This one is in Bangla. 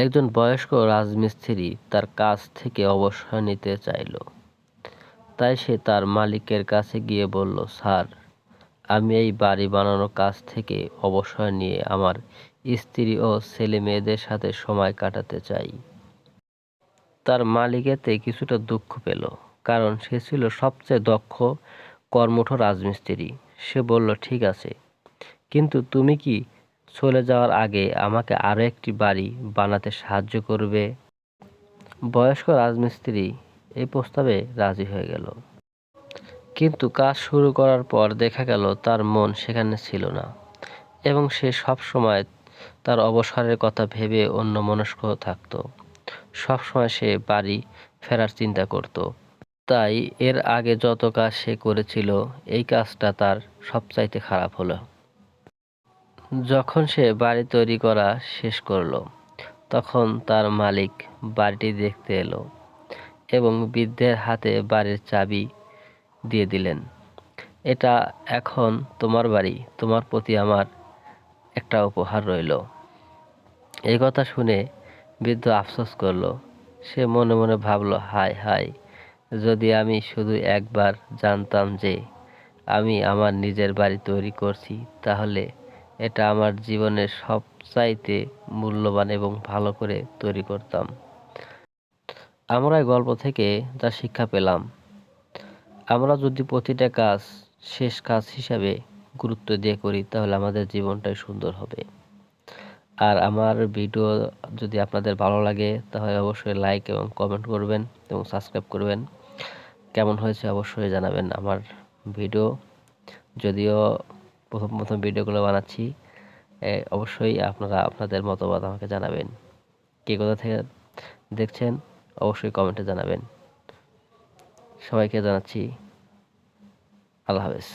একজন বয়স্ক রাজমিস্ত্রি তার কাজ থেকে অবসর নিতে চাইল। তাই সে তার মালিকের কাছে গিয়ে বলল, স্যার, আমি এই বাড়ি বানানোর কাজ থেকে অবসর নিয়ে আমার স্ত্রী ও ছেলে মেয়েদের সাথে সময় কাটাতে চাই। তার মালিক এতে কিছুটা দুঃখ পেল, কারণ সে ছিল সবচেয়ে দক্ষ, কর্মঠ রাজমিস্ত্রি। সে বলল, ঠিক আছে, কিন্তু তুমি কি চলে যাওয়ার আগে আমাকে আরও একটি বাড়ি বানাতে সাহায্য করবে। বয়স্ক রাজমিস্ত্রি এই প্রস্তাবে রাজি হয়ে গেল। কিন্তু কাজ শুরু করার পর দেখা গেল তার মন সেখানে ছিল না এবং সে সব সময় তার অবসরের কথা ভেবে অন্য মনস্ক থাকত। সবসময় সে বাড়ি ফেরার চিন্তা করত। তাই এর আগে যত কাজ সে করেছিল, এই কাজটা তার সবচাইতে খারাপ হলো। যখন সে বাড়ি তৈরি করা শেষ করল, তখন তার মালিক বাড়িটি দেখতে এলো এবং বৃদ্ধের হাতে বাড়ির চাবি দিয়ে দিলেন, এটা এখন তোমার বাড়ি, তোমার প্রতি আমার একটা উপহার রইল। এই কথা শুনে বৃদ্ধ আফসোস করল। সে মনে মনে ভাবলো, হায় হায়, যদি আমি শুধু একবার জানতাম যে আমি আমার নিজের বাড়ি তৈরি করছি, তাহলে এটা আমার জীবনের সবচাইতে মূল্যবান এবং ভালো করে তৈরি করতাম। আমরা গল্প থেকে যা শিক্ষা পেলাম, আমরা যদি প্রতিটা কাজ, শেষ কাজ হিসাবে গুরুত্ব দিয়ে করি, তাহলে আমাদের জীবনটাই সুন্দর হবে। আর আমার ভিডিও যদি আপনাদের ভালো লাগে, তাহলে অবশ্যই লাইক এবং কমেন্ট করবেন এবং সাবস্ক্রাইব করবেন। কেমন হয়েছে অবশ্যই জানাবেন আমার ভিডিও। যদিও প্রথম প্রথম ভিডিওগুলো বানাচ্ছি। অবশ্যই আপনারা আপনাদের মতামত আমাকে জানাবেন। কে কোথা থেকে দেখছেন, অবশ্যই কমেন্টে জানাবেন। সবাইকে জানাচ্ছি, আল্লাহ হাফেজ।